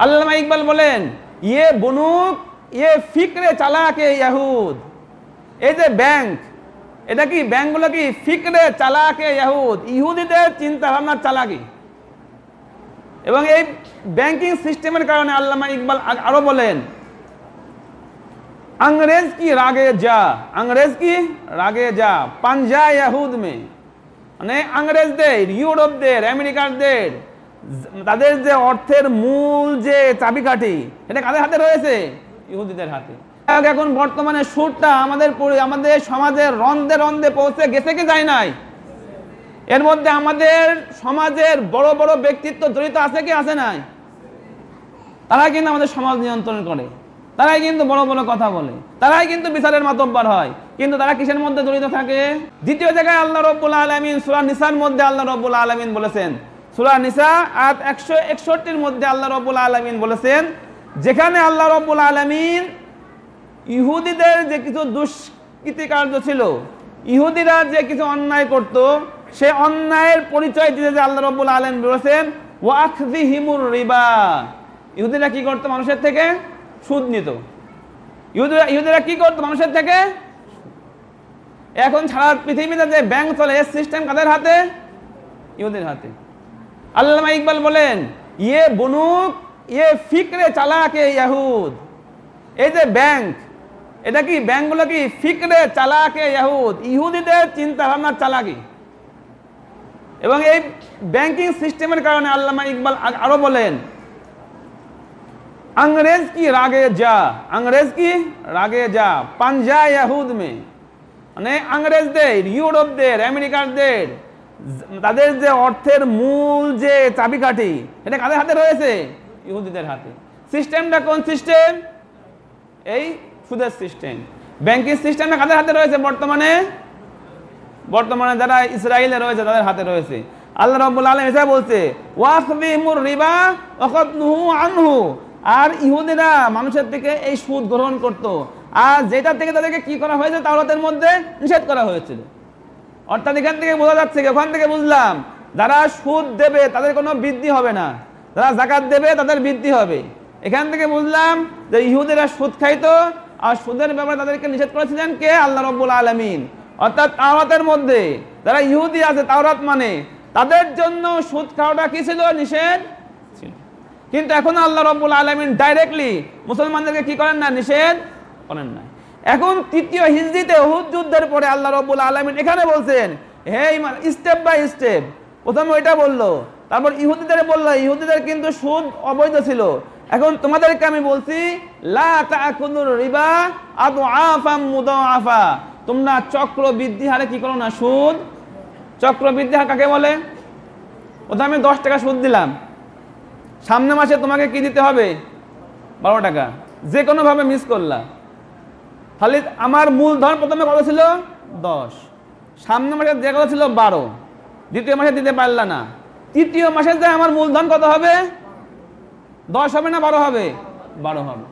আল্লামা ইকবাল বলেন ইয়ে বনুক ইয়ে ফিকরে চালাকে ইয়াহুদ এই যে ব্যাংক এটা কি ব্যাংকগুলো কি ফিকরে চালাকে ইয়াহুদ ইহুদিদের চিন্তা ভাবনার চালাকি এবং এই ব্যাংকিং সিস্টেমের কারণে আল্লামা ইকবাল আ- আরো বলেন अंग्रेज की रागे जा अंग्रेज की রাগে যা পাঞ্জা ইয়াহুদ মে মানে ইংরেজদের ইউরোপদের আমেরিকারদের জ- তাদের যে অর্থের মূল যে চাবিকাঠি, এটা কাদের হাতে রয়েছে? ইহুদিদের হাতে। এখন বর্তমানে সুরটা আমাদের আমাদের সমাজের রন্ধে রন্ধে পৌঁছে গেছে কি যায় নাই? এর মধ্যে আমাদের সমাজের বড় বড় ব্যক্তিত্ব জড়িত আছে কি আছে নাই? তারা কিন্তু আমাদের সমাজ নিয়ন্ত্রণ করে। তারাই কিন্তু বড় বড় কথা বলে। তারাই কিন্তু বিচারের মাতব্বার হয়। কিন্তু তারা কিসের মধ্যে জড়িত থাকে? দ্বিতীয় জায়গায় আল্লাহ রব্বুল আলমিন, সুরা নিসার মধ্যে আল্লাহ রব্বুল আলমিন বলেছেন সুরা নিসা একশো একষট্টির মধ্যে আল্লাহ রব্বুল আলমিন বলেছেন, যেখানে আল্লাহ রব্বুল আলমিন ইহুদিদের যে কিছু দুষ্কৃতি কার্য ছিল, ইহুদিরা যে কিছু অন্যায় করত, সে অন্যায়ের পরিচয় দিতে যে আল্লাহ রব্বুল আলম বলেছেন ওয়াকদি হিমুর রিবা। ইহুদিরা কি করতো মানুষের থেকে? সুদ নিত। ইহুদিরা ইহুদিরা কি করতো মানুষের থেকে? এখন সারা পৃথিবীতে যে ব্যাংক চলে, এর সিস্টেম কাদের হাতে? ইহুদির হাতে। আল্লামা ইকবাল বলেন ইয়ে বনুক ইয়ে ফিকরে চালাকে ইয়াহুদ এই যে ব্যাংক এটা কি ব্যাংকগুলো কি ফিকরে চালাকে ইয়াহুদ ইহুদিদের চিন্তা ভাবনার চালাকি এবং এই ব্যাংকিং সিস্টেমের কারণে আল্লামা ইকবাল আ- আরো বলেন अंग्रेज की रागे जा अंग्रेज की রাগে যা পাঞ্জা ইয়াহুদ মে মানে ইংরেজদের ইউরোপদের আমেরিকারদের জ- তাদের যে অর্থের মূল যে চাবিকাঠি এটা কাদের হাতে রয়েছে? ইহুদিদের হাতে। সিস্টেমটা কোন সিস্টেম? এই সুদের সিস্টেম। ব্যাংকিং সিস্টেমটা কাদের হাতে রয়েছে বর্তমানে? বর্তমানে যারা ইসরায়েলে রয়েছে, তাদের হাতে রয়েছে। আল্লাহ রাব্বুল আলামিন এসে বলছে ওয়াসবিমুর রিবা ওয়াকাদনুহু আনহু। আর ইহুদিরা মানুষের থেকে এই সুদ গ্রহণ করত। আর যেটা থেকে তাদেরকে কি করা হয়েছে, তাওরাতের মধ্যে নিষেধ করা হয়েছিল। অর্থাৎ এখান থেকে বোঝা যাচ্ছে ওখান থেকে বুঝলাম, যারা সুদ দেবে তাদের কোনো বৃদ্ধি হবে না। যারা জাকাত দেবে তাদের বৃদ্ধি হবে। এখান থেকে বুঝলাম যে ইহুদিরা সুদ খাইতো, আর সুদের ব্যাপারে তাদেরকে নিষেধ করেছিলেন কে? আল্লাহ রব্বুল আলমিন। অর্থাৎ তাওরাতের মধ্যে যারা ইহুদি আছে, তাওরাত মানে তাদের জন্য সুদ খাওয়াটা কি ছিল? নিষেধ? ছিল। কিন্তু এখন আল্লাহ রব্বুল আলমিন ডাইরেক্টলি মুসলমানদেরকে কি করেন না? নিষেধ করেন না এখন তৃতীয় হিজড়িতে হুদ যুদ্ধের পরে আল্লাহ রব্বুল আলমিন এখানে বলছেন, হে ইমান স্টেপ বাই স্টেপ প্রথমে ওইটা বলল, তারপর ইহুদিদের বলল, ইহুদিদের কিন্তু সুদ অবৈধ ছিল। এখন তোমাদেরকে আমি বলছি, লা রিবা মুদাআফা তোমরা চক্র বৃদ্ধি হারে কি করো না, সুদ? চক্র বৃদ্ধি হার কাকে বলে? প্রথমে আমি দশ টাকা সুদ দিলাম। সামনে মাসে তোমাকে কি দিতে হবে? বারো টাকা। যে কোনোভাবে মিস করলা। তাহলে আমার মূলধন প্রথমে কত ছিল? দশ। সামনে মাসে যে কত ছিল? বারো। দ্বিতীয় মাসে দিতে পারলা না। তৃতীয় মাসে যে আমার মূলধন কত হবে? দশ হবে না বারো হবে? বারো হবে।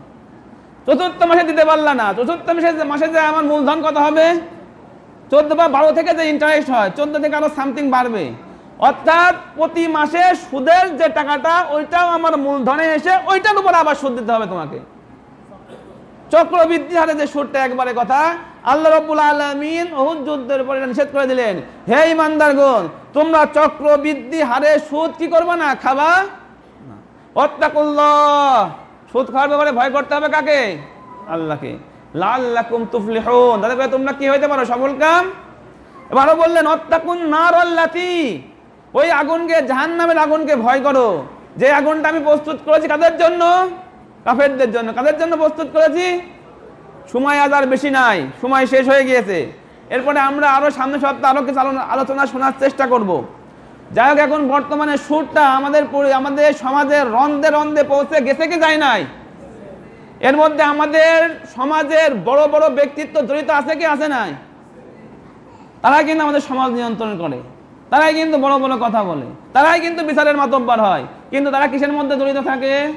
চতুর্থ মাসে দিতে পারলা না। চতুর্থ মাসে মাসে যে আমার মূলধন কত হবে? চোদ্দ বা বারো থেকে যে ইন্টারেস্ট হয়, চোদ্দ থেকে আরও সামথিং বাড়বে। অর্থাৎ প্রতি মাসে সুদের যে টাকাটা, ওইটাও আমার মূলধনে এসে ওইটার উপর আবার সুদ দিতে হবে তোমাকে। চক্রবৃদ্ধি হারে যে সুরটা একবারে কথা, আল্লাহ রব্বুল আলমিন ওহুদ যুদ্ধের পরে নিষেধ করে দিলেন, হে ইমানদারগণ তোমরা চক্রবৃদ্ধি হারে সুদ কি করবে না, খাবা? অত্যাকুল্লাহ সুদ খাওয়ার ব্যাপারে ভয় করতে হবে কাকে? আল্লাহকে। লাল লাকুম তুফলিহুন। তাদের করে তোমরা কি হইতে পারো, সফল কাম? এবারও বললেন অত্যাকুন নার আল্লাতি। ওই আগুনকে জাহান নামের আগুনকে ভয় করো। যে আগুনটা আমি প্রস্তুত করেছি কাদের জন্য? কাফেরদের জন্য, কাদের জন্য প্রস্তুত করেছি? সময় আজ আর বেশি নাই, সময় শেষ হয়ে গিয়েছে। এরপরে আমরা আরও সামনে সপ্তাহে আরও কিছু আলো- আলোচনা শোনার চেষ্টা করব। যাই হোক, এখন বর্তমানে সুরটা আমাদের আমাদের সমাজের রন্ধে রন্ধে পৌঁছে গেছে কি যায় নাই? এর মধ্যে আমাদের সমাজের বড় বড় ব্যক্তিত্ব জড়িত আছে কি আছে নাই? তারাই কিন্তু আমাদের সমাজ নিয়ন্ত্রণ করে। তারাই কিন্তু বড় বড় কথা বলে। তারাই কিন্তু বিচারের মাতব্বার হয়। কিন্তু তারা কিসের মধ্যে জড়িত থাকে?